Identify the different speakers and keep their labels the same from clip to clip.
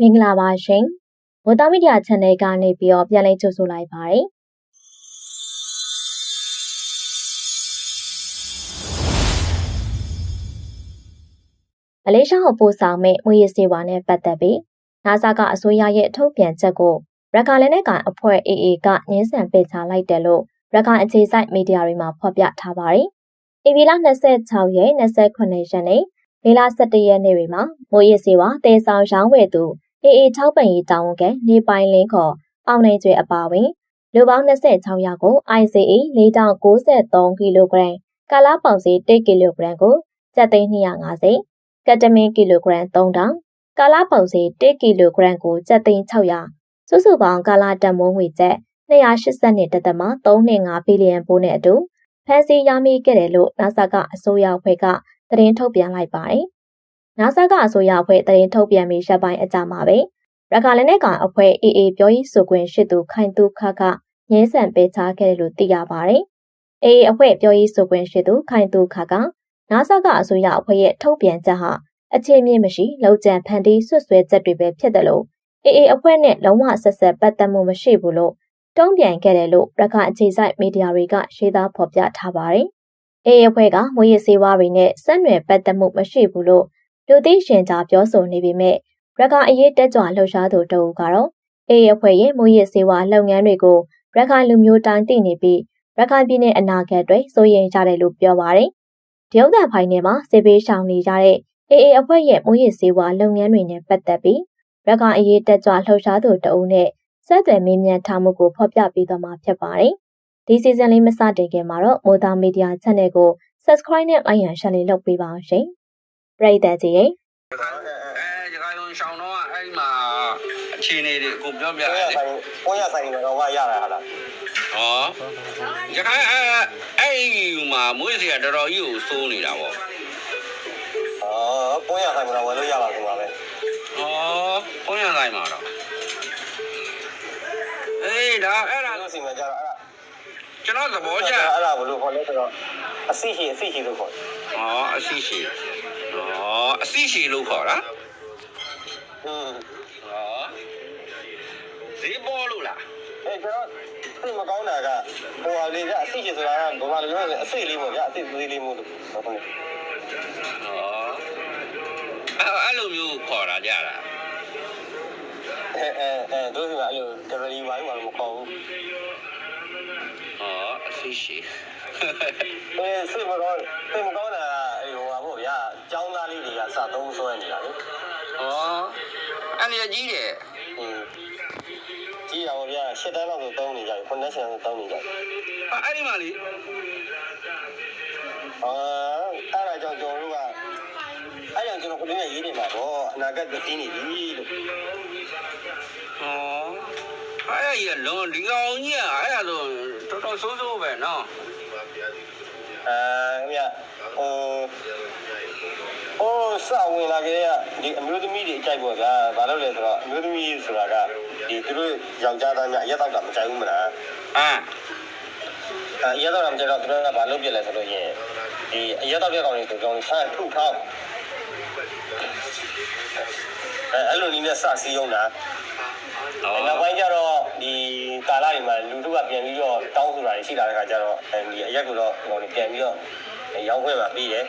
Speaker 1: မင်္ဂလာပါရှင်။ဝတ်သားမီဒီယာ channel ကနေပြီးတော့ပြန်လည်ကြိုဆိုလိုက်ပါတယ်။မလေးရှားကိုပို့ဆောင်မဲ့ငွေရစေဝါနဲ့ပတ်သက်ပြီး NASA ကအစိုးရရဲ့ထုတ်ပြန်ချက်ကိုရခိုင်လက်နက်ကိုင်အဖွဲ့ AA ကငင်းဆန်ပယ်ချလိုက်တယ်လို့ရခိုင်အခြေစိုက်မီဒီယာတွေမှာဖော်ပြထားပါတယ်။ AB လ26ရက်29ရက်နေ့မေလ17ရက်နေ့တွေမှာမိုးရစေဝါတဲဆောင်ရောင်းဝယ်သူ AA ထောက်ပံ့ရေးတာဝန်ခံနေပိုင်လင်းခေါ်အောင်နိုင်ကျွေအပါဝင်လူပေါင်း26ယောက်ကို ICE 493ကီလိုဂရမ်ကာလာပေါင်စီ1ကီလိုဂရမ်ကိုကျပ်သိန်း250ကက်တမင်ကီလိုဂရမ်3000ကာလာပေါင်စီ1ကီလိုဂရမ်ကိုကျပ်သိန်း600စုစုပေါင်းကာလာတန်မိုးငွေကျပ်282.35ဘီလီယံပိုးနဲ့အတူဖန်စီရမိခဲ့တယ်လို့ NASA ကအစိုးရအဖွဲ့ကသတင်းထုတ်ပြန်လိုက်ပါတယ်။ NASA ကအစိုးရအဖွဲ့သတင်းထုတ်ပြန်ပြီးရပ်ပိုင်းအကြာမှာပဲရခိုင်လက်နက်ကောင်အဖွဲ့ AA ပြောရေးဆိုခွင့်ရှိသူခိုင်သူခကငင်းဆန်ပေးချခဲ့တယ်လို့သိရပါတယ်။ AA အဖွဲ့ပြောရေးဆိုခွင့်ရှိသူခိုင်သူခက NASA ကအစိုးရအဖွဲ့ရဲ့ထုတ်ပြန်ချက်ဟာအခြေမြင့်မရှိလောက်ကျန်ဖန်တီးဆွဆွဲချက်တွေပဲဖြစ်တယ်လို့ AA အဖွဲ့နဲ့လုံးဝဆက်ဆက်ပတ်သက်မှုမရှိဘူးလို့တုံ့ပြန်ခဲ့တယ်လို့ရခိုင်အခြေစိုက်မီဒီယာတွေကရှင်းသားဖော်ပြထားပါတယ်။ AA အဖွဲ့ကမွေးရစေဝါတွေနဲ့ဆက်နွယ်ပတ်သက်မှုမရှိဘူးလို့ လူသိရှင်ကြားပြောဆိုနေပေမဲ့ရခိုင်အရေးတက်ကြွလှုပ်ရှားသူတအူကတော့အေးအဖွဲ့ရဲ့မူရစ်စေဝါလုပ်ငန်းတွေကိုရခိုင်လူမျိုးတိုင်းသိနေပြီးရခိုင်ပြည်နယ်အနာဂတ်တွေစိုးရိမ်ကြတယ်လို့ပြောပါတယ်။ဒီဥဒ္ဒဖိုင်ထဲမှာစေဘေးရှောင်နေကြတဲ့အေအေအဖွဲ့ရဲ့မူရစ်စေဝါလုပ်ငန်းတွေနဲ့ပတ်သက်ပြီးရခိုင်အရေးတက်ကြွလှုပ်ရှားသူတအုပ်နဲ့ဆက်သွယ်မေးမြန်းထားမှုကိုဖော်ပြပေးသွားမှာဖြစ်ပါတယ်။ဒီစီဇန်လေးမစတင်ခင်မှာတော့မိုးသားမီဒီယာ channel ကို subscribe နဲ့ like and share လေးလုပ်ပေးပါအောင်ရှင်။ ပရိသတ်ကြီးရေ
Speaker 2: အဲရခိုင်လုံရှောင်းတော့အဲ့မှာအခြေအနေတွေအခုပြောပြရ
Speaker 3: ကို
Speaker 2: တ
Speaker 3: ရ
Speaker 2: ယ်
Speaker 3: ဆိုင်ကိုရဆိုင်တော့ကရတာဟာလား
Speaker 2: ဟောရခိုင်အဲအဲ့မှာမွေးစရာတော်တော်ကြီးကိုစိုးနေတာပေါ့
Speaker 3: ဩကိုရဆိုင်တော့ဝယ်လို့ရပါဆိုပါပဲ
Speaker 2: ဟောဘုန်းရဆိုင်မှာတော့အေးဒါအဲ့ဒါ
Speaker 3: လို့စီမကြတော့အဲ့
Speaker 2: ကျွန်တော်သဘောကျ
Speaker 3: အဲ့ဒါဘလို့ခေါ်လဲဆိုတော့အစီရှိအစီရှိလို့ခေါ်
Speaker 2: ဟောအစီရှိ ဟောအစီရှိလို့ခေါ်တာ
Speaker 3: อืม
Speaker 2: ဟောဈေးပေါ်လို့လား
Speaker 3: အဲကျွန်တော်သိမကောင်းတာကဟိုဟာလေးကအစီရှိဆိုတာကဘာမှလို့လဲအစိလေးပေါ့ဗျအစိသေးလေးမို့လို့ဟုတ်တယ်
Speaker 2: ဟောအဲ့အဲ့လိုမျိုးခေါ်တာကြတာ
Speaker 3: အဲအဲအဲတို့စီကအဲ့လိုတရီဝိုင်းမှာမခေါ်ဘူး
Speaker 2: ဟောအစီရှိ
Speaker 3: အဲစိတ်မကောင်းစိတ်မကောင်းတာ သုံးဆွဲနေတာလေ။
Speaker 2: ဩအဲ့ဒီကြီးတယ်။
Speaker 3: ဟင်းကြီးရပါဗျာ၈တန်းလောက်ဆိုသုံးနေကြပြီ9တန်းဆယ်ဆိုသုံးနေကြပြီ။
Speaker 2: အဲ့ဒီမှာလေ။
Speaker 3: အာအဲ့ဒါကြောင့်ကျွန်တော်တို့ကအဲ့ဒါကျွန်တော်ခုနကရေးနေမှာပေါ့အနာဂတ်ကတင်းနေပြီလို့။
Speaker 2: ဩအဲ့ဒီလုံးဒီကောင်ကြီးကအဲ့ဒါဆိုတော်တော်ဆိုးဆိုးပဲနော်။
Speaker 3: အဲခင်ဗျဟို စဝင်လာကြတဲ့ဒီအမျိုးသမီးတွေအကြိုက်ပေါ့ဗျာဘာလို့လဲဆိုတော့အမျိုးသမီးဆိုတာကဒီသူတို့ယောက်ျားသားများအရက်တော့တာမကြိုက်ဘူးမလား
Speaker 2: အာ
Speaker 3: အဲအရက်တော့တာမကြိုက်တော့သူတို့ကဘာလုပ်ပြလဲဆိုလို့ရင်ဒီအရက်တော့တဲ့ကောင်တွေဆိုတော့ဆန်းထုထောက်အဲအဲ့လိုနည်းနဲ့စစီးအောင်တာ
Speaker 2: ဟော
Speaker 3: နောက်ပိုင်းကျတော့ဒီကာလာတွေမှာလူတို့ကပြန်ပြီးတော့တောင်းဆိုတာတွေရှိလာတဲ့ခါကျတော့ဒီအရက်ကတော့ဟိုပြန်ပြီးတော့ရောင်းခွင့်မှာပြီးတယ်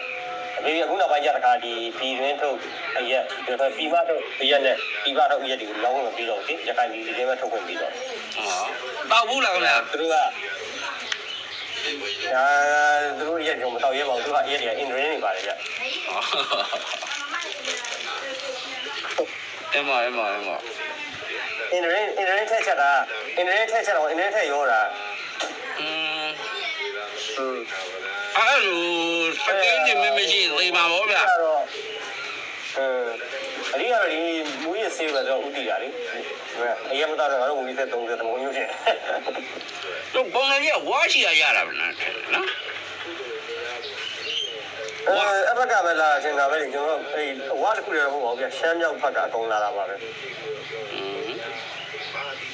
Speaker 3: ဒီအခုနောက်ပိုင်းကြတခါဒီပြည်တွင်းထုတ်အရက်ဒီတော့ပြည်ပထုတ်အရက်နဲ့ပြည်ပထုတ်အရက်တွေကိုလောင်းဝင်ပြီးတော့ဒီရခိုင်ပြည်ဒီထဲမှာထုတ်ခွင့်ပြီးတော့
Speaker 2: ဟုတ်ပါဘူးလားခင်ဗျာ
Speaker 3: သူတို့ကဒါသူတို့ရက်ကြောင့်မတော်ရဲပါဘူးသူကအရက်တွေကအင်ဒရင်းတွေပါတယ်ဗျ
Speaker 2: အမအမအမ
Speaker 3: အင်ဒရင်းအင်ဒရင်းထက်ချက်တာအင်ဒရင်းထက်ချက်တော့အင်ဒရင်းထက်ရောတာอืม
Speaker 2: အဲ့လိုစကင်းနေမမရှိသေးပါဘောဗျာ
Speaker 3: တော့အဲအဒီကတော့ဒီမူရဆေးပဲတော့ဥတီတာလေအရင်မတော်တော့ငါတို့မူရဆေး30တမုံမျိုးချင်း
Speaker 2: တော့ပုံလေးကဝါရှိရရတာဗလားနော်
Speaker 3: အဲအဘကပဲလာရှင်တာပဲကျွန်တော်အဲဝါတစ်ခုလည်းမဟုတ်ပါဘူးဗျရှမ်းမြောက်ဘက်ကအကုန်လာတာပါပဲ
Speaker 2: อืม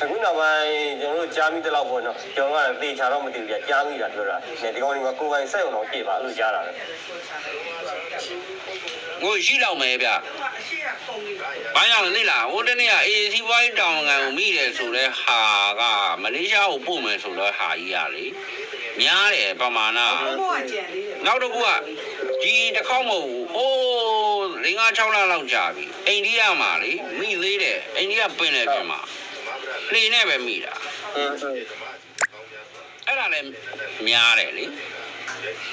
Speaker 3: အခုနောက်ပိုင်းကျွန်တော်တို့ကြားမိတဲ့လောက်ပေါ့နော်ကျွန်တော်ကသေချာတော့မသိဘူးဗျကြားမိတာပြောတာဒီကောင်ဒီမှာကိုယ်ပိုင်စက်ရုံတော့ပြည့်ပါလို့ကြားတာပဲ
Speaker 2: ငိုရှိလောက်မယ်ဗျဘာကြောင့်လဲသိလားဟိုတနေ့ကအေစီပွားရေးတောင်ငံကိုမိတယ်ဆိုတဲ့ဟာကမလေးရှားကိုပို့မယ်ဆိုတော့ဟာကြီးရလေများတယ်ပမာဏနောက်တစ်ခုကဒီတစ်ခေါက်မဟုတ်ဘူးဟိုး၄၅6လလောက်ကြာပြီအိန္ဒိယမှာလေမိသေးတယ်အိန္ဒိယပင်လယ်ပြင်မှာ လှေနဲ့ပဲမိတာ
Speaker 3: อืม
Speaker 2: အဲ့ဒါလည်းများတယ်လေ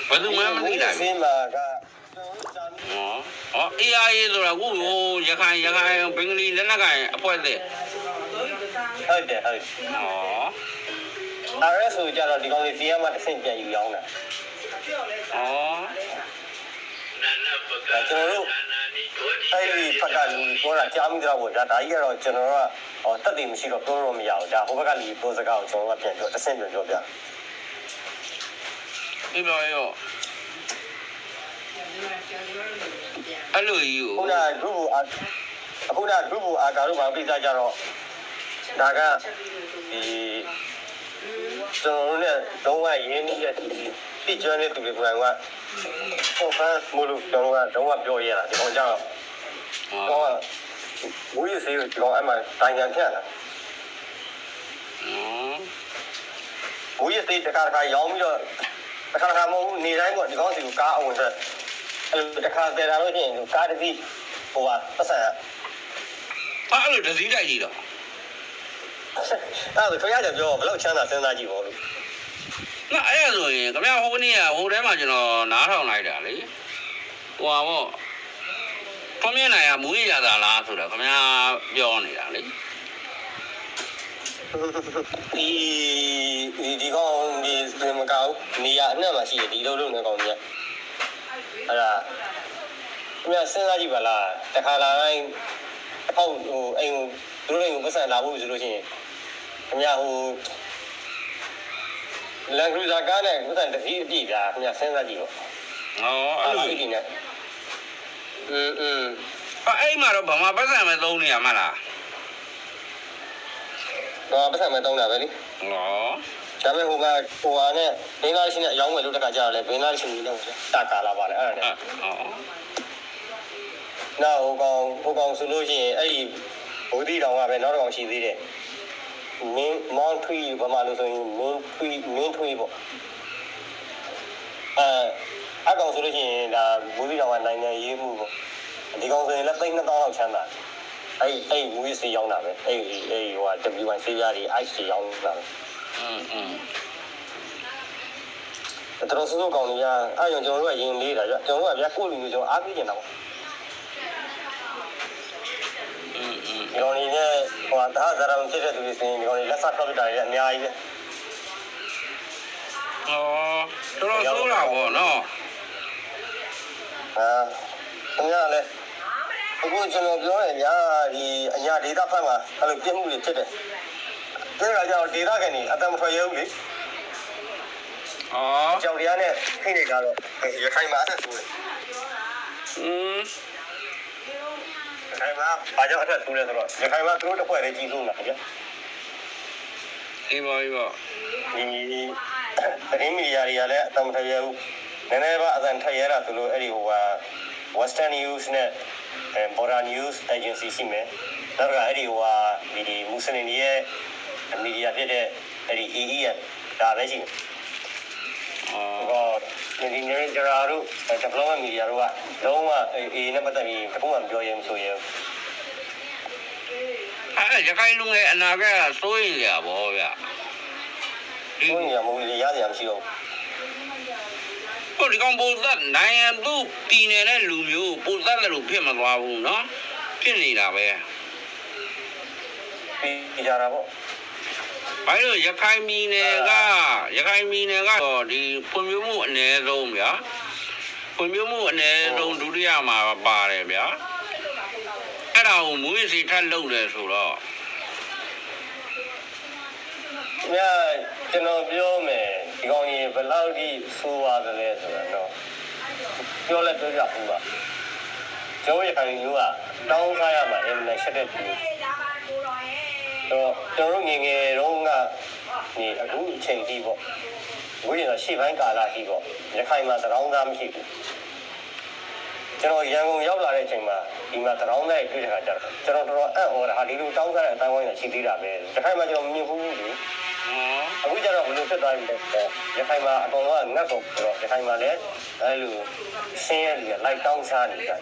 Speaker 2: ဘယ်သူမှမသိတာ
Speaker 3: စ
Speaker 2: ဘူး
Speaker 3: င်းမှာက
Speaker 2: ဟောဟော AIA ဆိုတာကိုဟိုရခိုင်ရခိုင်ဘင်္ဂလီလက်နက်ကိုင်အဖွဲ့တဲ့
Speaker 3: ဟုတ်တယ်ဟုတ်တယ်
Speaker 2: ဟော
Speaker 3: RS ဆိုကြတော့ဒီကောင်လေးစီးရမှာတစ်ဆင့်ပြန်ယူရောင်းတာ
Speaker 2: ဟော
Speaker 3: ဒါကျွန်တော်တို့အဲ့ဒီဖက်ကလူပြောတာကြားမိတော့ဗောဒါဒါကြီးကတော့ကျွန်တော်တို့က ဟောတက်တယ်မရှိတော့ပြောလို့မရဘူးဒါဟိုဘက်ကလူပြောစကားကိုကျွန်တော်ကပြန်ပြောတစ်ဆင့်ပြန်ပြောပြ
Speaker 2: ဒီလိုရောအဲ့လိုကြီးကို
Speaker 3: ခုနကဒုဘူအာအခုနကဒုဘူအာကာတို့ဘာပြကြကြတော့ဒါကဒီကျွန်တော်တို့နဲ့လုံးဝရင်းနှီးတဲ့ဒီပြကျွမ်းတဲ့သူတွေကဟိုဖန်မလို့ကျွန်တော်ကတော့ဝပြောရတာဒီကောင်ကြောင့်
Speaker 2: ဟော
Speaker 3: တော့ဝိရစေကိုဒီကောင်အမှတိုင်ငံဖြတ်လာ
Speaker 2: ဟော
Speaker 3: ဝိရစေတခါတခါရောင်းပြီးတော့တခါတခါမဟုတ်ဘူးနေတိုင်းပေါ့ဒီကောင်စီကိုကားအဝင်ဆက်အဲ့လိုတခါတည်းလာလို့ရှိရင်ကားတစ်စီးဟိုပါပတ်စံ
Speaker 2: အဲ့လိုဒစည်းတိုက်ကြီးတော့
Speaker 3: အဲ့ဒါဆိုခရကြပြောဘယ်လောက်ချမ်းသာစဉ်းစားကြည့်ပေါ့လို့
Speaker 2: ငါအဲ့ဒါဆိုရင်ခင်ဗျားဟိုကနေ့ကဟိုထဲမှာကျွန်တော်နားထောင်လိုက်တာလေဟိုပါဗော ဖုံးမြင်နိုင်ရမူရရတာလားဆိုတော့ခင်ဗျားပြောနေတာလေ
Speaker 3: ဒီဒီဒီကောင်ဒီဒီမကောက်နေရအနှံ့မှာရှိတယ်ဒီလိုလိုနေကောင်ကြီးအဲ့ဒါခင်ဗျစဉ်းစားကြည့်ပါလားတခါလာတိုင်းအဖောက်ဟိုအိမ်ကိုသူတို့အိမ်ကိုပတ်စံလာဖို့ဆိုလို့ရှိရင်ခင်ဗျဟိုလန်ကရူဇာကားနဲ့ပတ်စံတစ်စီးအပြည့်ပြာခင်ဗျစဉ်းစားကြည့်ပေါ့
Speaker 2: ဟောအဲ့လို
Speaker 3: ဒီနဲ့ อืมอืม
Speaker 2: အဲ့မှာတော့ဗမာပတ်စံမဲ့သုံးနေရမလား
Speaker 3: တော့ပတ်စံမဲ့တောင်းတာပဲလေ
Speaker 2: ဟော
Speaker 3: ဒါပေမဲ့ဟိုကဟိုဟာနဲ့ဘင်္ဂလားရှင်နဲ့အယောင်းဝယ်လို့တခါကြာလဲဘင်္ဂလားရှင်ကြီးနဲ့တကာလာပါလေအဲ့ဒါနဲ့
Speaker 2: ဟော
Speaker 3: နောက်ဟိုကောင်ဟိုကောင်ဆိုလို့ရှိရင်အဲ့ဒီဘုဒ္ဓတောင်ကပဲနောက်တစ်ကောင်ရှိသေးတယ်မင်းမောင်ထွီဘာမှလို့ဆိုရင်မင်းထွီမင်းထွီပေါ့အဲအ ကောင်ဆိုလို့ရှိရင်ဒါဘုဒ္ဓတောင်ကနိုင်ငံရေးမှုပေါ့ဒီကောင်ဆိုရင်လည်းသိန်း2000လောက်ချမ်းသာအဲ့အဲ့မူးစီရောင်းတာပဲအဲ့အဲ့ဟိုက W1 ဆေးပြားတွေ ice တွေရောင်းတာပဲ
Speaker 2: อืมอืม
Speaker 3: တော်တော်စိုးစိုးကောင်းနေရအဲ့ကြောင့်ကျွန်တော်တို့ကရင်လေးတာကြကျွန်တော်တို့ကဗျာကိုယ့်လူမျိုးကျွန်တော်အားပေးနေတာပေါ့
Speaker 2: อืมอืม
Speaker 3: ဒီကောင်လေးနဲ့ဟိုဟာသာဇာရံဖြစ်တဲ့သူတွေစင်ဒီကောင်လေးလက်ဆက်ထွက်တာတွေအများကြီးပဲ
Speaker 2: ဟောတော်တော်ဆိုးတာဗောနော်
Speaker 3: အာခင်ဗျားလည်းအခုကျွန်တော်ပြောရင်ဗျာဒီအညာဒေတာဖက်မှာအဲ့လိုပြစ်မှုတွေဖြစ်တယ်ဒါကကြောင့်ဒေတာကနေအတမထွက်ရဘူးလေ
Speaker 2: ဟော
Speaker 3: ကြောင်တရားနဲ့ဖိနေကြတော့ရခိုင်မှာအဲ့ဒါဆိုတယ်
Speaker 2: อืม
Speaker 3: ရခိုင်မှာဘာကြောင့်အဲ့ဒါဆိုလဲဆိုတော့ရခိုင်မှာသူတို့တစ်ဖွဲ့လေးကြီးဆုံးတာဗျာ
Speaker 2: ဒီပါဒီပါ
Speaker 3: ဒီသတင်းမီဒီယာတွေကလည်းအတမထွက်ရဘူး နည်းနည်းပါအတန်ထွက်ရတာဆိုလို့အဲ့ဒီဟိုဟာ Western News နဲ့အဲ Border News Agency ရှိမယ်။နောက်တစ်ခါအဲ့ဒီဟိုဟာဒီမွတ်စလင်တွေရဲ့မီဒီယာဖြစ်တဲ့အဲ့ဒီ EE ရဒါပဲရှိတယ်
Speaker 2: ဟော။
Speaker 3: ဟောဒီနေကြရာတို့ development media တို့ကလုံးဝအေးနဲ့ပတ်သက်ပြီးတခုမှမပြောရမှဆိုရင်
Speaker 2: အဲ့ရခိုင်လူငယ်အနာဂတ်ကစိုးရင်ရပါဗျာဒီ
Speaker 3: ဘုန်းကြီးကမဟုတ်လေရစရာမရှိတော့
Speaker 2: ဟိုဒီကောင်ပုံသက်နိုင်ငံသူပြည်နေတဲ့လူမျိုးပုံသက်တယ်လို့ဖြစ်မသွားဘူးเนาะဖြစ်နေတာပဲ
Speaker 3: ဘူးပြီးကြတာပေါ့
Speaker 2: ဘာလို့ရခိုင်ပြည်နယ်ကရခိုင်ပြည်နယ်ကတော့ဒီဖွံ့ဖြိုးမှုအ ਨੇ ဆုံးဗျာဖွံ့ဖြိုးမှုအ ਨੇ ဆုံးဒုတိယမှာပါတယ်ဗျာအဲ့ဒါကိုမွေးစီထပ်လုပ်တယ်ဆိုတော့
Speaker 3: ။မြတ်ကျွန်တော်ပြောမယ် ဒီကောင်ကြီးဘယ်လောက်ထိဆိုးသွားသလဲဆိုတော့ပြောလဲပြောပြဘူးပါ။ကျောင်းရခိုင်မျိုးကတောင်းစားရမှာအင်မတန်ရှက်တဲ့သူတော့ကျွန်တော်တို့ငယ်ငယ်တုန်းကဒီအခုအချိန်ကြီးပေါ့ဝိညာဉ်ရှေ့ပိုင်းကာလကြီးပေါ့ရခိုင်မှာသံကောင်းသားမရှိဘူးကျွန်တော်ရန်ကုန်ရောက်လာတဲ့အချိန်မှာဒီမှာသရောင်းတဲ့တွေ့တဲ့ခါကျတော့ကျွန်တော်တော်တော်အံ့ဩတာဟာဒီလိုတောင်းစားတဲ့အတိုင်းဝိုင်းကရှိသေးတာပဲတစ်ခါမှကျွန်တော်မမြင်ဘူးဘူးလေ
Speaker 2: ဟော
Speaker 3: အခုကျတော့ဘယ်လိုဖြစ်သွားပြီလဲဆိုတော့ရခိုင်မှာအကောင်ကငတ်ကုန်ဆိုတော့ရခိုင်မှာလည်းအဲလိုဆင်းရဲတွေကလိုက်တောင်းစားနေကြတယ်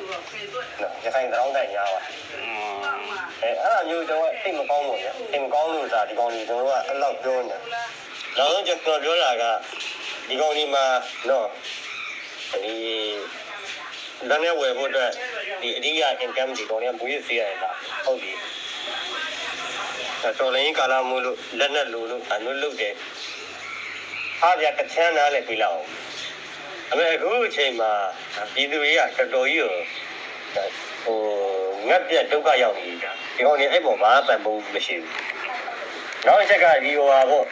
Speaker 3: နော်ရခိုင်သရောင်းတဲ့ညာပါအဲအဲ့ဒါမျိုးကျွန်တော်စိတ်မကောင်းဘူးဗျစိတ်မကောင်းလို့သာဒီကောင်ကြီးကျွန်တော်ကအဲ့လောက်ပြောနေတာနောက်ဆုံးကျွန်တော်ပြောတာကဒီကောင်ကြီးမှာနော်ဒီလမ်းနဲ့ဝယ်ဖို့အတွက်ဒီအဓိက income ဒီကောင်ကြီးကမွေးစေရတာဟုတ်ပြီ တော်လိုင်းကာလာမို့လို့လက်နဲ့လိုလို့အနုလုပ်တယ်အားပြတစ်ချမ်းနားလည်းပြလောက်အောင်အမေအခုအချိန်မှာပြည်သူတွေကတော်တော်ကြီးကိုဟိုငတ်ပြတ်ဒုက္ခရောက်နေတာဒီကောင်ကြီးအဲ့ပေါ်မှာပံ့ပိုးမရှိဘူးနောက်တစ်ချက်ကဒီဟိုဟာပေါ့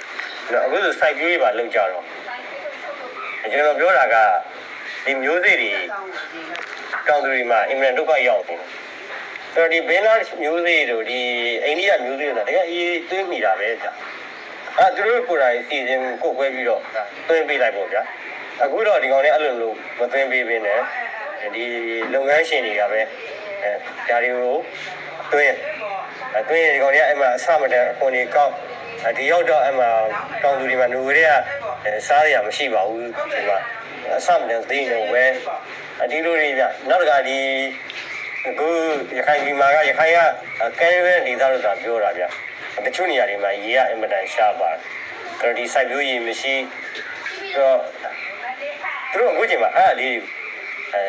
Speaker 3: အခုဆိုစိုက်ပျိုးရေးပါလောက်ကြတော့ကျွန်တော်ပြောတာကဒီမျိုးစေ့တွေတောင်သူတွေမှာအင်မတန်ဒုက္ခရောက်နေတယ် ဆိုတော့ဒီဘင်းလားမျိုးစေ့တို့ဒီအိန္ဒိယမျိုးစေ့တို့တကယ်အေးသွင်းမိတာပဲကြာအဲသူတို့ကိုယ်တိုင်စီစဉ်ကိုယ်ခွဲပြီးတော့သွင်းပေးလိုက်ပေါ့ဗျာအခုတော့ဒီကောင်လေးအဲ့လိုလိုမသွင်းပေးဘင်းနဲ့ဒီလုပ်ငန်းရှင်တွေကပဲအဲဒါတွေကိုသွင်းအတွင်းဒီကောင်လေးအဲ့မှာအဆမတန်အခွန်ကြီးကောက်ဒီရောက်တော့အဲ့မှာတောင်သူတွေမှာလူတွေကစားရမရှိပါဘူးဒီမှာအဆမတန်သိနေဝဲဒီလိုတွေဗျနောက်တစ်ခါဒီ အခုရခိုင်ပြည်မှာကရခိုင်ကကဲရဲဒေသလို့သာပြောတာဗျတချို့နေရာတွေမှာရေကအင်မတန်ရှားပါတယ်ဒီစိုက်ပျိုးရေးမရှိတော့သူတို့အခုချိန်မှာအဲ့အလေးအဲ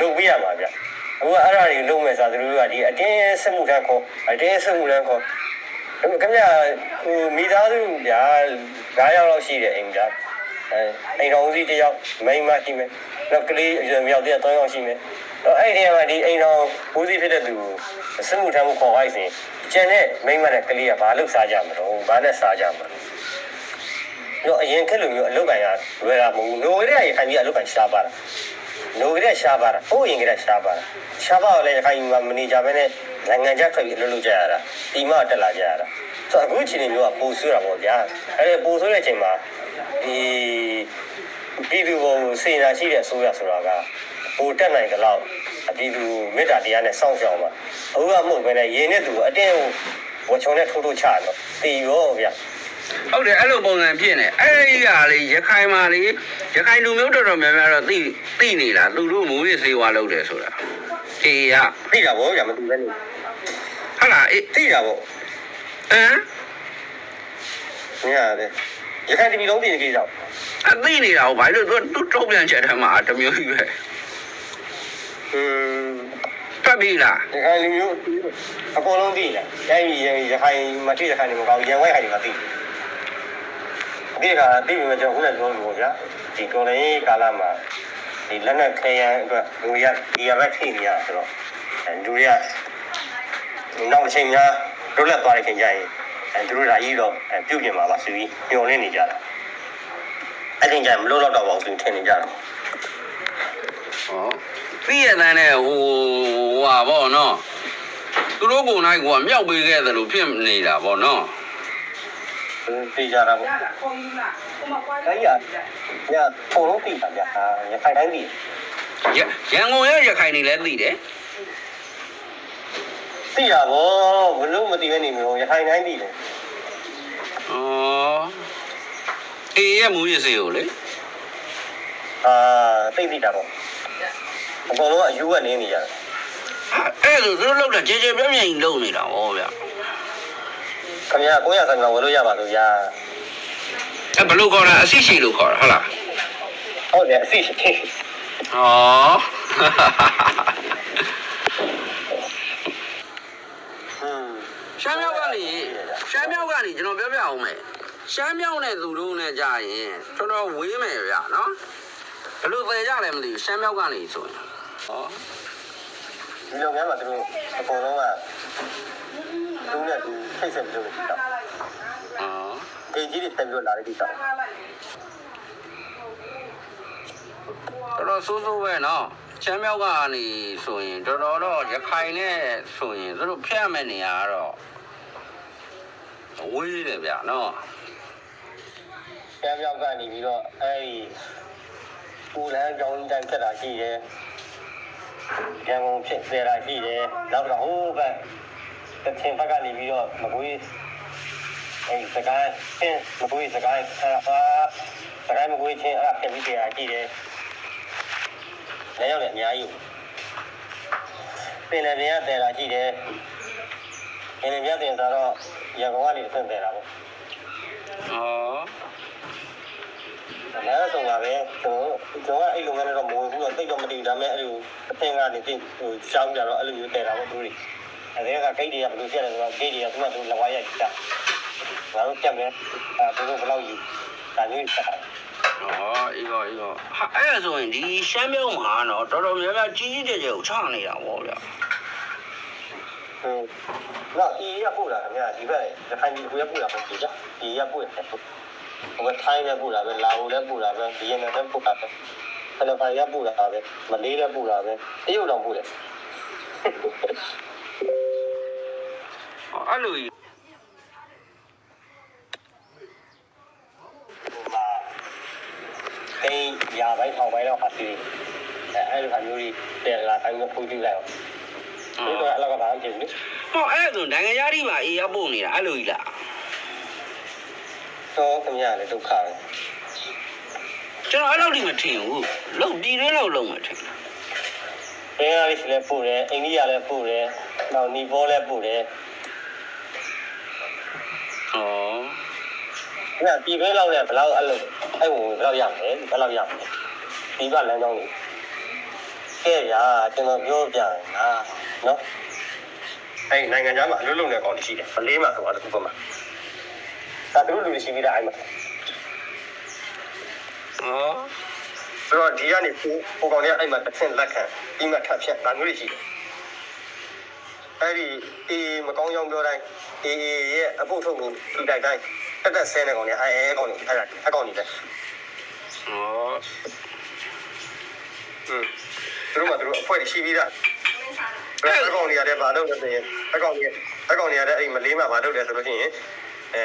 Speaker 3: လုပ်ပြရမှာဗျအခုအဲ့ဒါတွေလုပ်မယ်ဆိုတော့သူတို့ကဒီအတင်းစမှုထမ်းခေါ်အတင်းစမှုထမ်းခေါ်အဲ့ခင်ဗျာဟိုမိသားစုဗျာ9ယောက်လောက်ရှိတယ်အိမ်ဗျာအဲအိမ်တော်ဦးစီးတစ်ယောက်မိန်းမရှိမယ်နောက်ကလေးအရွယ်မြောက်တဲ့3ယောက်ရှိမယ်တော့ အဲ့ဒီမှာဒီအိမ်တော်ဦးစီးဖြစ်တဲ့သူစမှုထမ်းမှုခေါ်ခိုင်းစဉ်ကျန်တဲ့မိန်းမနဲ့ကလေးကဘာလုပ်စားကြမလို့ဘာနဲ့စားကြမလို့တော့အရင်ခက်လိုမျိုးအလုပ်ကံရလွယ်တာမဟုတ်ဘူးနိုဝေးရခိုင်ပြီးအလုပ်ကံရှားပါတာနိုဝေးရရှားပါတာဟိုးရင်ကရှားပါတာရှားပါတော့လေခိုင်မှာမနေကြဘဲနဲ့နိုင်ငံခြားထွက်ပြီးအလုပ်လုပ်ကြရတာဒီမှတက်လာကြရတာဆိုတော့အခုချိန်မျိုးကပိုဆိုးတာပေါ့ဗျာအဲ့ဒီပိုဆိုးတဲ့အချိန်မှာဒီပြည်သူကိုစေနာရှိတဲ့ဆိုရဆိုတာက ပိုတက်နိုင်ကြတော့အပြည်သူမေတ္တာတရားနဲ့စောင့်ရှောက်ပါအခုကမဟုတ်ဘဲနဲ့ရေနဲ့သူအတင်းဝချုံနဲ့ထိုးထိုးချတော့တီရောဗျာ
Speaker 2: ဟုတ်တယ်အဲ့လိုပုံစံဖြစ်နေအဲ့ဒီကလေရခိုင်မှာလေရခိုင်လူမျိုးတော်တော်များများတော့သိသိနေလားသူတို့မူရစေဝါလုပ်တယ်ဆိုတာအေးရ
Speaker 3: သိတာပေါ့ဗျာမသိပဲနေ
Speaker 2: ဟုတ်လားအေး
Speaker 3: သိတာပေါ့
Speaker 2: ဟမ်
Speaker 3: မင်းရတယ်ရခိုင်တီဗီလုံးသိနေကြတော့
Speaker 2: အသိနေတာဟိုဘာလို့သူသူထုတ်ပြန်ချက်ထဲမှာတစ်မျိုးကြီးပဲ
Speaker 3: อืม
Speaker 2: ဖတ်ပြီလား
Speaker 3: ရခိုင်လူမျိုးအကုန်လုံးသိတယ်အဲဒီရခိုင်မသိရခိုင်တွေမကောင်းရန်ဝဲခိုင်တွေမသိဒီကသိပြီမကျွန်တော်ခုနပြောလို့ပေါ့ဗျာဒီကိုယ်လေးကာလမှာဒီလက်နက်ခဲယမ်းအတွက်လူရဒီရဘက်ထိနေရဆိုတော့လူရနောက်အချိန်များလွတ်လပ်သွားတဲ့ခင်ကြရင်အဲသူတို့ဓာကြီးတော့ပြုတ်ပြင်မှာပါဆိုပြီးညှော်လင့်နေကြတာအဲ့ဒီကြမလို့တော့တော့ပါဘူးဆိုထင်နေကြတယ်
Speaker 2: ဟော ပြီးရတဲ့နဲ့ဟိုဟာဗောနော်သူတို့ပုံတိုင်းကမြောက်ပေးခဲ့တယ်လို့ဖြစ်နေတာဗောနော်
Speaker 3: သိကြတာပေါ့။အဲ့ရညပုံလုံးသိတာဗျာ။အာရခိုင်တိုင်းသိ
Speaker 2: ရရန်ကုန်ရဲ့ရခိုင်တွေလည်းသိတယ်။
Speaker 3: သိတာဗောဘလို့မသိဘဲနေမလို့ရခိုင်တိုင်းသိတယ်
Speaker 2: ဩအေးရဲ့မူရစေကိုလေ။
Speaker 3: အာသိသိတာဗော။ အကုန်လုံးအယူကနေနေကြတယ်
Speaker 2: အဲ့ဒါသူတို့လောက်တာကြေကြေပြင်းပြင်းလုံနေတာဗောဗျာ။
Speaker 3: ခင်ဗျာ900ဆန်ကဝယ်လို့ရပါလို့ရာ
Speaker 2: အဲ့ဘလို့ခေါ်တာအရှိရှိလို့ခေါ်တာဟုတ်လား။
Speaker 3: ဟုတ်တယ်အစီရှိ
Speaker 2: ဩ။
Speaker 3: ဟွန်း
Speaker 2: ရှမ်းမြောက်ကနေရှမ်းမြောက်ကနေကျွန်တော်ပြောပြအောင်မယ်ရှမ်းမြောက်နဲ့သူတို့နဲ့ကြာရင်တော်တော်ဝေးမယ်ဗျာနော်ဘလို့ပဲကြလဲမသိဘူးရှမ်းမြောက်ကနေဆိုရင်ဟော
Speaker 3: ဒီလုပ်ငန်းမှာသူတို့အကုန်လုံးကသူနဲ့သူဖိတ်ဆက်ပြီးလုပ်နေတာ
Speaker 2: ဟော။
Speaker 3: ဒေကြီးတွေတက်ပြီးလာတဲ့ကိစ္စ
Speaker 2: တော်တော်ဆိုးဆိုးပဲနော်ချမ်းမြောက်ကနေဆိုရင်တော်တော်တော့ရခိုင်နဲ့ဆိုရင်သူတို့ဖျက်မဲ့နေရတော့ဝေးတယ်ဗျာနော်။
Speaker 3: ကျမ်းပြောက်ကနေပြီးတော့အဲဒီပူလန်းကြောင်းတိုင်းဖြစ်တာရှိတယ်။ ရန်ကုန်ဖြစ်စေတာရှိတယ်နောက်ကဟိုးဘက်တစ်ချင်းဘက်ကနေပြီးတော့မကွေးအဲစကိုင်းချင်းမကွေးစကိုင်းအဲအာစကိုင်းမကွေးချင်းအဲ့ဖြစ်ပြီးစေတာရှိတယ်လည်းရောက်လည်းအများကြီးပင်လယ်ပြင်ကတယ်တာရှိတယ်ပင်လယ်ပြင်တင်ဆိုတော့ရန်ကုန်ကနေအဆင့်တယ်တာပေါ့
Speaker 2: ဩ
Speaker 3: အများဆုံးပါပဲကျွန်တော်ကျွန်တော်ကအဲ့လိုမျိုးတော့မဝင်ဘူးတော့တိတ်တော့မတည်ဒါပေမဲ့အဲ့လိုအထင်ကနေတိတ်ဟိုရှောင်းကြတော့အဲ့လိုမျိုးတယ်တာပေါ့သူတွေအဲဒီကဂိတ်တွေကဘယ်လိုဖြစ်လဲဆိုတော့ဂိတ်တွေကသူ့မှာသူလက်ဝါးရိုက်ကြငါတို့ကြက်မယ်အဲသူတို့ဘယ်လောက်ယူဒါမျိုးဆက်တာ
Speaker 2: ဩအေးပါအေးပါဟာအဲ့ဒါဆိုရင်ဒီရှမ်းမြောက်မှာတော့တော်တော်များများကြီးကြီးကျယ်ကျယ်ကိုချနေတာဗောဗျာ
Speaker 3: ဟိုတော့ဒီရပို့တာခင်ဗျာဒီဘက်ရခိုင်ပြည်ကိုရပို့တာပေါ့ဒီကဒီရပို့တယ် ဟိုကထိုင်းလည်းပို့တာပဲလာအိုလည်းပို့တာပဲဒီရနယ်လည်းပို့တာပဲဖလဖိုင်ရပို့တာပဲမလေးလည်းပို့တာပဲတရုတ်တော့ပို့တယ်
Speaker 2: အဲ့လိုကြီး
Speaker 3: ဟိုမှာအိမ်ရာပိုင်းထောင်ပိုင်းတော့ဟာစီအဲအဲ့လိုဟာမျိုးကြီးတယ်လာတိုင်းကိုဖုန်းကြည့်လိုက်အောင်ဒီတော့အလောက်ကဘာဖြစ်လဲ
Speaker 2: ဟောအဲ့ဒါဆိုနိုင်ငံသားတွေပါအေးရပို့နေတာအဲ့လိုကြီးလား
Speaker 3: တော့ခင်ဗျာလည်းဒုက္ခပဲ
Speaker 2: ကျွန်တော်အဲ့လောက်ထိမထင်ဘူးလုံဒီရင်းလောက်လုံမယ်ထင်တယ်
Speaker 3: ဘင်္ဂလားဒေ့ရှ်လည်းပို့တယ်အိန္ဒိယလည်းပို့တယ်နောက်နီပေါလည်းပို့တယ်
Speaker 2: ဩ။
Speaker 3: အဲ့ဒီဘဲလောက်နဲ့ဘယ်လောက်အဲ့လိုအဲ့ဝင်ဘယ်လောက်ရမလဲဘယ်လောက်ရမလဲဒီကလမ်းကြောင်းလေးကဲဗျာကျွန်တော်ပြောပြရင်ဟာနော်အဲ့နိုင်ငံခြားမှာအလုပ်လုပ်နေကောင်ရှိတယ်မလေးမှာဆိုတာတစ်ခုပါမှာ ဒါသူတို့လူတွေရှိပြီးသားအဲ့မှာ
Speaker 2: ဩ
Speaker 3: ဆိုတော့ဒီကနေပိုပိုကောင်တွေကအဲ့မှာတစ်ဆင့်လက်ခံပြီးမှထပ်ဖြတ်ဒါမျိုးတွေရှိတယ်အဲ့ဒီအေးမကောင်းကြောင်ပြောတိုင်းအေးရဲ့အဖို့ထုတ်ကိုဒီတိုက်တိုင်းတက်တက်ဆဲနေကောင်တွေအဲအဲကောင်တွေအဲ့ဒါအကောင်တွေလေ
Speaker 2: ဩ
Speaker 3: อืมသူတို့ကသူတို့အဖွဲ့ရှိပြီးသားအဲ့အကောင်တွေရတယ်ဘာလုပ်လဲဆိုရင်အကောင်တွေအကောင်တွေရတဲ့အဲ့မလေးမှာဘာလုပ်လဲဆိုလို့ရှိရင်အဲ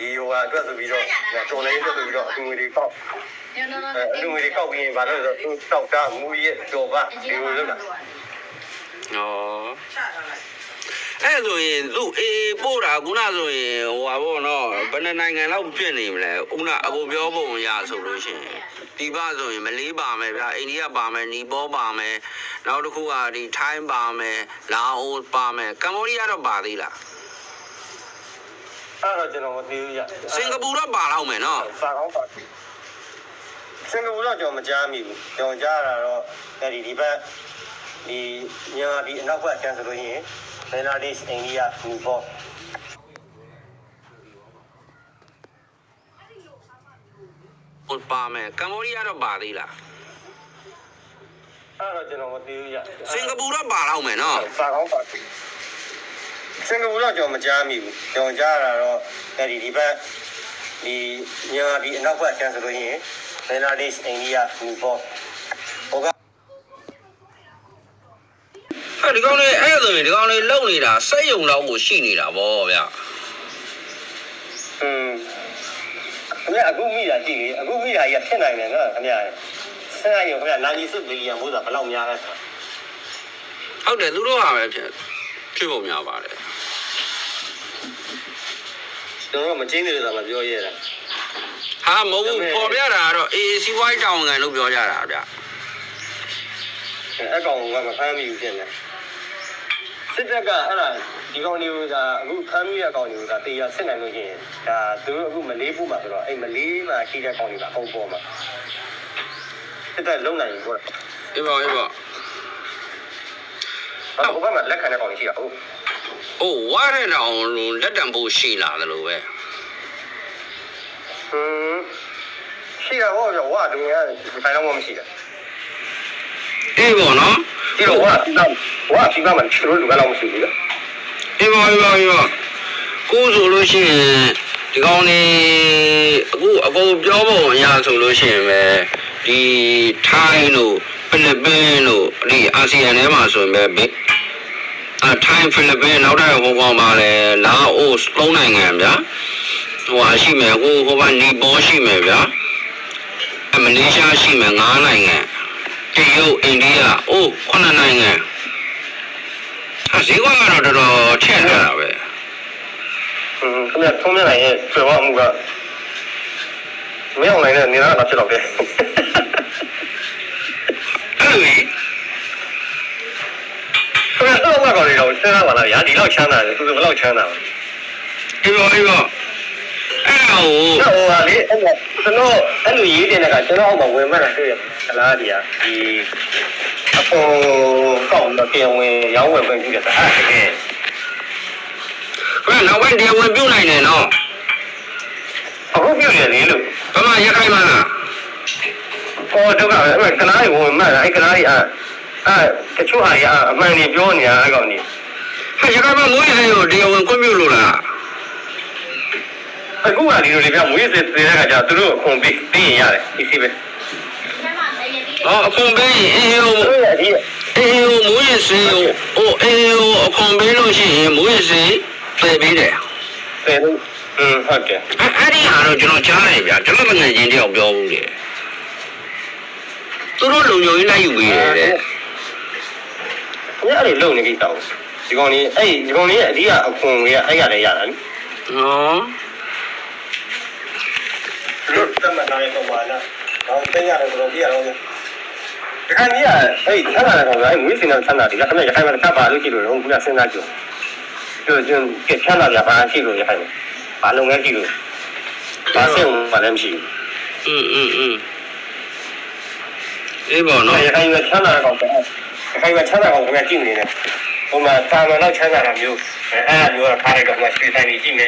Speaker 3: ဒီဟိုကအတွက်ဆိုပြီးတော့တော်လေးအတွက်ဆိုပြီးတော့အတူငွေတွေကောက်အဲအတူငွေတွေကောက်ပြီးရင်ဘာလုပ်လဲဆိုတော့သူတောက်တာမူရဲ့တော်ပါဒီလိုလုပ်တာ
Speaker 2: ဩအဲ့ဆိုရင်သူအေးပို့တာခုနဆိုရင်ဟိုပါဘောနော်ဘယ်နှစ်နိုင်ငံလောက်ဖြစ်နေမလဲခုနအကိုပြောပုံရဆိုလို့ရှိရင်ဒီပါဆိုရင်မလေးပါမယ်ဗျာအိန္ဒိယပါမယ်နီပေါပါမယ်နောက်တစ်ခုကဒီထိုင်းပါမယ်လာအိုပါမယ်ကမ္ဘောဒီးယားတော့ပါသေးလား
Speaker 3: အဲ့တော့ကျွန်တော်မသိဘူးရ
Speaker 2: စင်ကာပူတော့ပါတော့မယ်နော်
Speaker 3: စာကောင်းပါစင်ကာပူတော့ကျွန်တော်မကြားမိဘူးကျွန်တော်ကြားတာတော့အဲ့ဒီဒီဘက်ဒီညာဒီအနောက်ဘက်ကျန်ဆိုလို့ရှိရင်ဘင်္ဂလားဒေ့ရှ်အိန္ဒိယနီပေါ
Speaker 2: ဟိုပါမယ်ကမ္ဘောဒီးယားတော့ပါသေးလား
Speaker 3: အဲ့တော့ကျွန်တော်မသိဘူးရ
Speaker 2: စင်ကာပူတော့ပါတော့မယ်နော်
Speaker 3: စာကောင်းပါ စင်ကာပူတော့ကျွန်တော်မကြားမိဘူးကျွန်တော်ကြားတာတော့အဲ့ဒီဒီဘက်ဒီညာဒီအနောက်ဘက်ကျန်ဆိုလို့ရှိရင်ဘင်္ဂလားဒေ့ရှ်အိန္ဒိယနီပေါဟိုက
Speaker 2: အဲ့ဒီကောင်လေးအဲ့ဒါဆိုရင်ဒီကောင်လေးလုံနေတာစက်ယုံတော့ကိုရှိနေတာဗောဗျာ
Speaker 3: อืมခင်ဗျအခုမိတာကြည့်လေအခုမိတာကြီးကဖြစ်နိုင်တယ်နော်ခင်ဗျဆရာကြီးခင်ဗျနာနီစုဘီလီယံဘိုးသာဘယ်လောက်များလဲဆို
Speaker 2: ဟုတ်တယ်သူတို့ဟာပဲဖြစ်ဖြစ်ပုံများပါတယ်
Speaker 3: ကျွန်တော်မချင်းနေလို့သာမပြောရဲတာ
Speaker 2: ဟာမဟုတ်ဘူးပေါ်ပြတာကတော့အေးစီးပွားရေးတောင်းငံလို့ပြောကြတာဗျာ
Speaker 3: အကောင်ကမဖမ်းမိဘူးဖြစ်နေစစ်တပ်ကအဲ့ဒါဒီကောင်တွေကအခုဖမ်းမိတဲ့ကောင်တွေကတေးရစစ်နိုင်လို့ရှိရင်ဒါသူတို့အခုမလေးဖို့မှာဆိုတော့အဲ့မလေးမှာရှိတဲ့ကောင်တွေကအုံပေါ်မှာစစ်တပ်လုံနိုင်ပြီပေါ့
Speaker 2: အေးပါအေးပါ
Speaker 3: ဟိုဘက်မှာလက်ခံတဲ့ကောင်တွေရှိတာဟုတ်
Speaker 2: အိုးဝါရတောင်လက်တံဖို့ရှိလာတယ်လို့ပဲ
Speaker 3: ဟင်းရှိတာဟောပြောဝါလူငယ်ကဒီပိုင်းတော့မရှိတာ
Speaker 2: အေးပေါ့နော်
Speaker 3: ဒီတော့ဝါတော့ဝါဒီကမှချိုးလို့ကတော့မရှိဘူးလေ
Speaker 2: အေးပါအေးပါအေးပါကိုဆိုလို့ရှိရင်ဒီကောင်နေအခုအကုန်ပြောပုံအရဆိုလို့ရှိရင်ပဲဒီထိုင်းတို့ဖိလစ်ပင်းတို့ဒီအာဆီယံထဲမှာဆိုရင်ပဲဘယ် အထိုင်းဖိလစ်ပင်းနောက်ထပ်ဟိုကောင်ပါလဲလာအိုသုံးနိုင်ငံဗျာဟိုဟာရှိမယ်ဟိုဟိုကနီပေါရှိမယ်ဗျာအမလေးရှားရှိမယ်၅နိုင်ငံတရုတ်အိန္ဒိယအိုးခုနှစ်နိုင်ငံအစည်းအဝေးကတော့တော်တော်ချက်နေတာပဲ
Speaker 3: อืมခင်ဗျာထုံးနေရဲ့ပြောရမှုကမင်းအောင်နိုင်တဲ့နေရာကဖြစ်တော့တယ်
Speaker 2: အဲ့လို ကြီး
Speaker 3: ခင်ဗျာတော့မှာကောင်းနေတော့စဉ်းစားပါလားဗျာဒီလောက်ချမ်းသာတယ်သူကဘယ်လောက်ချမ်းသာလဲ
Speaker 2: အေးပါအေးပါအဲ့ဒါကို
Speaker 3: ဟိုဟာလေအဲ့ဒါကျွန်တော်အဲ့လိုရေးတဲ့ကကျွန်တော်အောက်မှာဝင်မှတ်တာတွေ့ရခလားဒီဟာဒီအပေါ်ကောက်တော့ပြန်ဝင်ရောင်းဝယ်ခွင့်ပြုတယ်အဲ့ဒါတကယ်
Speaker 2: ဘယ်နောက်ပိုင်းတရားဝင်ပြုတ်နိုင်တယ်နော်
Speaker 3: အခုပြုရလေလို့
Speaker 2: ဘမရက်ခိုင်းမလား
Speaker 3: ဟောတော့ကအဲ့ကလားဝင်မှတ်တာအဲ့ကလားကြီးအဲ့ အဲ့တချို့ဟာကြီးအမှန်ကြီးပြောနေတာအဲ့ကောင်ကြီး
Speaker 2: ဟာရက်ခိုင်းမမွေးစေကိုတရားဝင်ခွင့်ပြုလို့လား
Speaker 3: အခုကဒီလိုလေဗျမွေးစစ်သေးတဲ့ခါကျသူတို့အခွန်ပေးပေးရင်ရတယ်ဒီစီပဲ
Speaker 2: ဟောအခွန်ပေးရင်အေးဟို
Speaker 3: သူတို့ရဲ့ဒီ
Speaker 2: အေးဟိုမွေးစေဟိုဟိုအေးဟိုအခွန်ပေးလို့ရှိရင်မွေးစေပယ်ပေးတယ်
Speaker 3: ပဲလို့อืมဟုတ်တယ်
Speaker 2: အဲ့အဲ့ဒီဟာတော့ကျွန်တော်ကြားလိုက်ဗျာကျွန်တော်ငယ်ချင်းတယောက်ပြောဘူးတယ်သူတို့လုံခြုံရေးလိုက်ယူပေးတယ်တဲ့
Speaker 3: ခင်ဗျားတွေလုံနေကိစ္စကိုဒီကောင်လေးအဲ့ဒီကောင်လေးရဲ့အဓိကအခွန်ကြီးကအဲ့ရလည်းရတာလေ
Speaker 2: နော်
Speaker 3: လူတမနာရဲ့တော့ပါလားတော့သိရတယ်ဆိုတော့ပြရတော့လေတခါကြီးကအဲ့ဆက်လာတဲ့ကောင်ကအဲ့ငွေစင်တဲ့ဆက်လာတယ်ကခင်ဗျာရခိုင်မှာဆက်ပါလို့ရှိလို့တော့ခင်ဗျာစဉ်းစားကြည့်ကျွန်းကျွန်းကဖြတ်လာကြပါရှိလို့ရခိုင်မှာဘာလုပ်ငန်းရှိလို့ဘာဆက်မှလည်းမရှိဘူး
Speaker 2: အင်းအင်းအင်းအေးပါနော်
Speaker 3: ရခိုင်မှာဆက်လာတဲ့ကောင်က ခိုင်မှာချမ်းသာကောင်ကကြည့်နေတယ်ဟိုမှာတာမန်တော့ချမ်းသာတာမျိုးအဲ့အဲ့မျိုးကခါရတော့မှရွှေဆိုင်ကြီးကြည့်နေ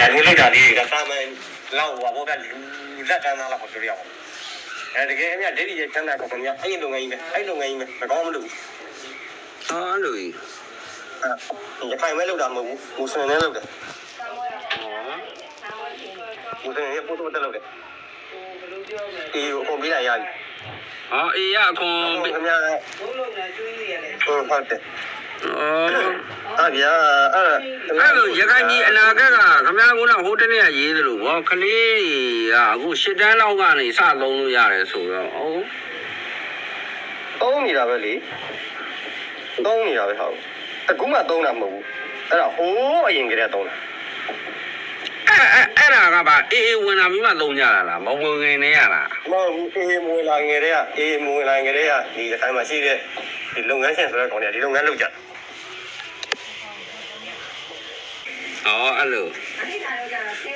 Speaker 3: ဒါမျိုးလောက်တာလေးကတာမန်လောက်ဟောဘောကလူလက်တန်းသားလောက်ပြောရအောင်အဲတကယ်အမြဒိဋ္ဌိရဲ့ချမ်းသာကောင်ကအဲ့လုပ်ငန်းကြီးပဲအဲ့လုပ်ငန်းကြီးပဲမကောင်းမလို့
Speaker 2: ဟာအဲ့လိုကြီး
Speaker 3: ရခိုင်မဲလောက်တာမဟုတ်ဘူးမူစလင်နဲ့လောက်တယ်မူစလင်ရဲ့ပို့တော့တက်လောက်တယ်အေးဟိုပြီးလာရပြီ
Speaker 2: ဟောအေးရအခွန်
Speaker 3: ခင်
Speaker 2: ပေး
Speaker 3: ဗျာဟုတ်ဟုတ်တယ်
Speaker 2: ဩ
Speaker 3: အာဗျာအဲ့
Speaker 2: အဲ့လိုရခိုင်ကြီးအနာဂတ်ကခမ ्या ကဟိုတနေ့ကရေးသလိုဗောကလေးတွေကအခုရှစ်တန်းလောက်ကနေစသုံးလို့ရတယ်ဆိုတော့ဩ
Speaker 3: သုံးနေတာပဲလေသုံးနေတာပဲဟုတ်အခုမှသုံးတာမဟုတ်ဘူးအဲ့ဒါဟိုးအရင်ကတည်းကသုံးတာ
Speaker 2: အဲ့ အဲ့အဲ့ဒါကပါအေးအေးဝင်လာပြီးမှသုံးကြတာလားမဝင်ခင်နေရလား
Speaker 3: မဟုတ်ဘူးအေးမွေလာငယ်တည်းကအေးမွေလာငယ်တည်းကဒီအတိုင်းမှာရှိတဲ့ဒီလုပ်ငန်းရှင်ဆိုတဲ့ကောင်တွေကဒီလုပ်ငန်းလုပ်ကြ
Speaker 2: ဩအဲ့လို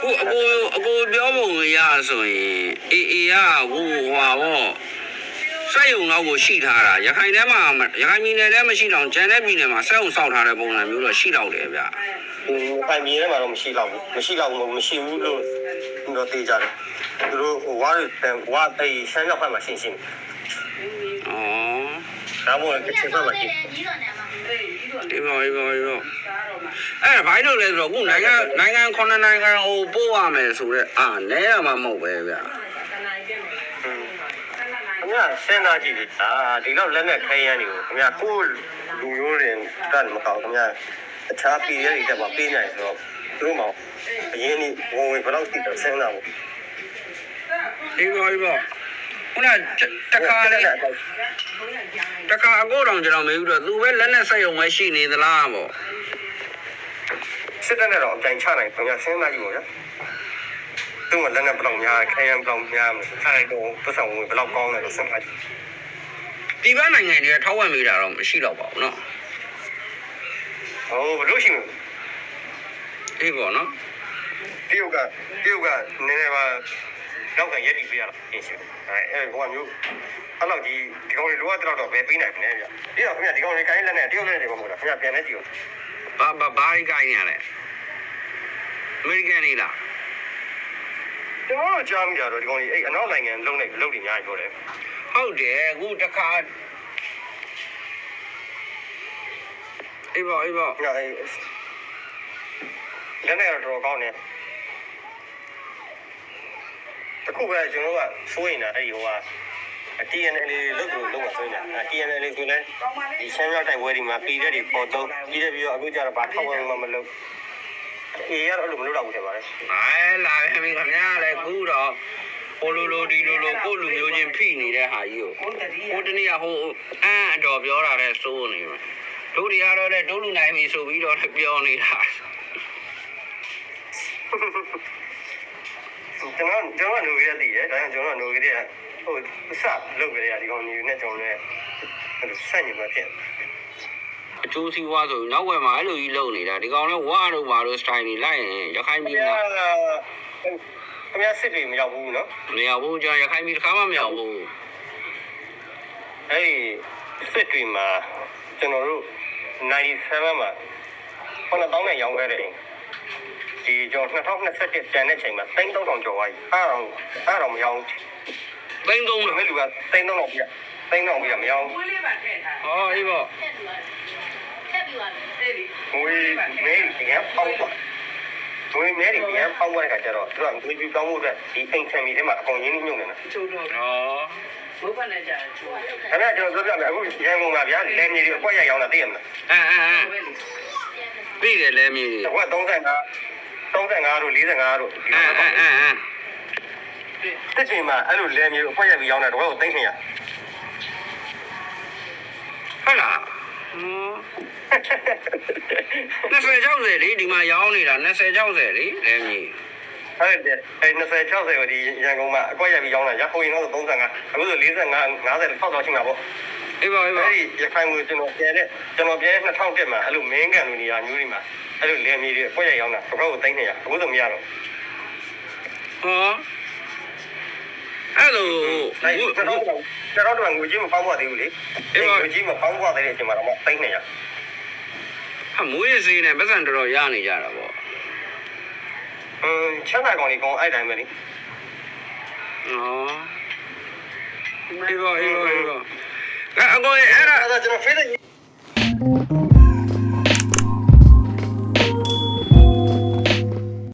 Speaker 2: ခုအကိုအကိုပြောပုံရဆိုရင်အေးအေးကခုဟွာဗောစက်ရုံတော့ကိုရှိထားတာရခိုင်ထဲမှာရခိုင်ပြည်နယ်ထဲမှာရှိတော့ကျန်တဲ့ပြည်နယ်မှာစက်ရုံစောက်ထားတဲ့ပုံစံမျိုးတော့ရှိတော့တယ်ဗျ
Speaker 3: ဟို ပိုင်မြေထဲမှာတော့မရှိတော့ဘူးမရှိတော့ဘူးမရှိဘူးလို့တော့သိကြတယ်သူတို့ဟိုဝါရဝါအေးရှမ်းရောက်ဖက်မှာရှင်းရှင်း
Speaker 2: ဩ
Speaker 3: ဒါမှမဟုတ်တစ်ချက်ဖက်မှာရှင်း
Speaker 2: ဒီပါဒီပါဒီပါအဲ့ဒါဘာလို့လဲဆိုတော့ခုနိုင်ငံနိုင်ငံခုနှစ်နိုင်ငံဟိုပို့ရမယ်ဆိုတော့အာနဲရမှာမဟုတ်ပဲဗျ
Speaker 3: ခင်ဗျာစဉ်းစားကြည့်လေဒါဒီတော့လက်နဲ့ခဲရန်တွေကိုခင်ဗျာကိုလူမျိုးတွေတက်မကောင်းခင်ဗျာ အခြားပြည်ရည်တွေမှာပေးနိုင်ဆိုတော့သူတို့မှအရင်นี่ဝင်ဝင်ဘယ်တော့သိတော့စဉ်းစားဖို့
Speaker 2: ဒီပါဒီပါခုနတခါလေတခါအကိုတော်ကျွန်တော်မေးပြီးတော့သူပဲလက်နဲ့ဆက်ယုံပဲရှိနေသလားပေါ့
Speaker 3: စစ်တပ်နဲ့တော့အပြိုင်ချနိုင်ခင်ဗျာစဉ်းစားကြည့်ပါဗျာသူ့မှာလက်နဲ့ဘယ်လောက်များခဲရန်ဘယ်လောက်များမလဲအဲ့တော့ပတ်စံဝင်ဘယ်လောက်ကောင်းလဲလို့စဉ်းစားကြည့်
Speaker 2: ဒီဘက်နိုင်ငံတွေကထောက်ဝက်မိတာတော့မရှိတော့ပါဘူးเนาะ
Speaker 3: ဟိုဘယ်လိုရှိမလဲ
Speaker 2: ဒီပေါ့နော်
Speaker 3: တရုတ်ကတရုတ်ကနည်းနည်းပါနောက်ကန်ရက်တီပေးရလားရှင်းရှင်းအဲအဲဟိုကမျိုးအဲ့လောက်ကြီးဒီကောင်လေးလိုအပ်တော့တော့ပဲပေးနိုင်တယ်ဗျပြီးတော့ခင်ဗျာဒီကောင်လေးကိုင်းလက်နဲ့တရုတ်လက်နဲ့မဟုတ်လားခင်ဗျာပြန်နေကြည့်ဦး
Speaker 2: ဘာဘာဘာကြီးကိုင်းရလဲအမေရိကန်နေလား
Speaker 3: ကျွန်တော်ကြားမိတာတော့ဒီကောင်လေးအဲ့အနောက်နိုင်ငံလုံးလိုက်လုံးနေညာပြောတယ်
Speaker 2: ဟုတ်တယ်အခုတခါ အေးပါအေးပါ
Speaker 3: ခင်ဗျာအဲ့လက်နဲ့တော့ကောင်းတယ်တခုပဲကျွန်တော်ကစိုးရင်တာအဲ့ဒီဟိုက TNL လို့လို့လို့ဆိုနေတာ TNL ဆိုလဲဒီရှမ်းမြောက်တိုက်ပွဲဒီမှာပြည်တဲ့တွေပေါ်တော့ပြည်တဲ့ပြီးတော့အခုကျတော့ဘာထောက်ဝင်မှမလုပ်အေးရတော့လို့မလုပ်တော့ဘူးထင်ပါတယ်
Speaker 2: အဲလာပြီခင်ဗျားလည်းခုတော့ဟိုလိုလိုဒီလိုလိုကိုယ့်လူမျိုးချင်းဖိနေတဲ့ဟာကြီးကိုဟိုတနေ့ကဟိုအန်းအတော်ပြောတာတဲ့စိုးနေမှာ တို့တွေကတော့တဲ့တို့လူနိုင်ပြီဆိုပြီးတော့ပြောနေတာ
Speaker 3: ကျွန်တော်ကျွန်တော်နိုးရည်တည်တယ်ဒါကြောင့်ကျွန်တော်နိုးရည်ကဟိုစလုပ်ကြရဒီကောင်မျိုးနဲ့ကျွန်တော်လည်းအဲ့လိုဆက်ညမှာဖြစ်
Speaker 2: အကျိုးစီးပွားဆိုနောက်ဝယ်မှာအဲ့လိုကြီးလုပ်နေတာဒီကောင်လည်းဝါတို့ဘာလို့စတိုင်နေလိုက်ရင်ရခိုင်ပြည်
Speaker 3: ခင်
Speaker 2: မှာ
Speaker 3: ဗျာခင်ဗျာစစ်တွေမရောက်ဘူးနော်
Speaker 2: မရောက်ဘူးကျွန်တော်ရခိုင်ပြည်တစ်ခါမှမရောက်ဘူး
Speaker 3: အဲ့ဒီစစ်တွေမှာကျွန်တော်တို့ 97မှာခုနတောင်းနဲ့ရောင်းခဲ့တယ်ဒီကျော်2021ကျန်တဲ့ချိန်မှာ3000ကျော်သွားပြီအဲ့တော့အဲ့တော့မရောင်း
Speaker 2: သိန်းသုံး
Speaker 3: ဘူး
Speaker 2: လို့
Speaker 3: မဲ့လူက3000လောက်ပြ3000ပြမရောင်း
Speaker 2: ဟောအေးပေါ့
Speaker 3: ငွေမဲပြန်ပေါက်သွားငွေမဲပြန်ပေါက်သွားတဲ့ခါကျတော့သူကငွေပြကောင်းမှုအတွက်ဒီအိမ်ခံမီထဲမှာအကုန်ရင်းနှီးမြုပ်နေတာ
Speaker 2: ဟော
Speaker 3: ခင်ဗျာကျွန်တော်ပြောပြမယ်အခုရန်ကုန်မှာဗျာလယ်မြေတွေအကွက်ရရောင်းတာသိရမလား
Speaker 2: အမ်အမ်အမ်ပြီးတယ်လဲမြေကြီး
Speaker 3: အကွက်35 35တို့45တို့ဒီ
Speaker 2: အ
Speaker 3: လို
Speaker 2: မ်အ
Speaker 3: ပေါ့
Speaker 2: မ်အမ်အမ်
Speaker 3: တစ်ချိန်မှာအဲ့လိုလယ်မြေကိုအကွက်ရပြီးရောင်းတာတော့ကိုသိနေရ
Speaker 2: ဟုတ်လားဟွန်း20 60လေဒီမှာရောင်းနေတာ20 60လေလဲမြေ
Speaker 3: ဟုတ်တယ်အဲ20 60ကိုဒီရန်ကုန်မှာအကွက်ရပြီးရောင်းတာရဟိုရင်တော့35အခုဆို45 50 60တော့ရှိမှာပေါ့
Speaker 2: အေးပါအေးပါ
Speaker 3: အဲ့ဒီရခိုင်ကိုကျွန်တော်ပြန်တဲ့ကျွန်တော်ပြန်2001မှာအဲ့လိုမင်းကန်လူနေရာမျိုးတွေမှာအဲ့လိုလယ်မြေတွေအကွက်ရရောင်းတာတော့ကိုသိနေရအခုဆိုမရတော့
Speaker 2: ဟောအဲ့လို
Speaker 3: အဲ့ဒီကျွန်တော်တို့ကျွန်တော်တို့ငွေကြီးမပေါင်းပါသေးဘူးလေငွေကြီးမပေါင်းပါသေးတဲ့အချိန်မှာတော့သိနေရ
Speaker 2: အမွေးစင်းနဲ့ပတ်စံတော်တော်ရနေကြတာပေါ့
Speaker 3: อืมချမ်းသာကောင်လေးကောင်းအဲ့တိုင်းပဲလေ
Speaker 2: ဟောအေးပါအေးပါအေးပါအဲ့အကိုအဲ့ဒါ
Speaker 3: အဲ့ဒါကျွန်တော် Facebook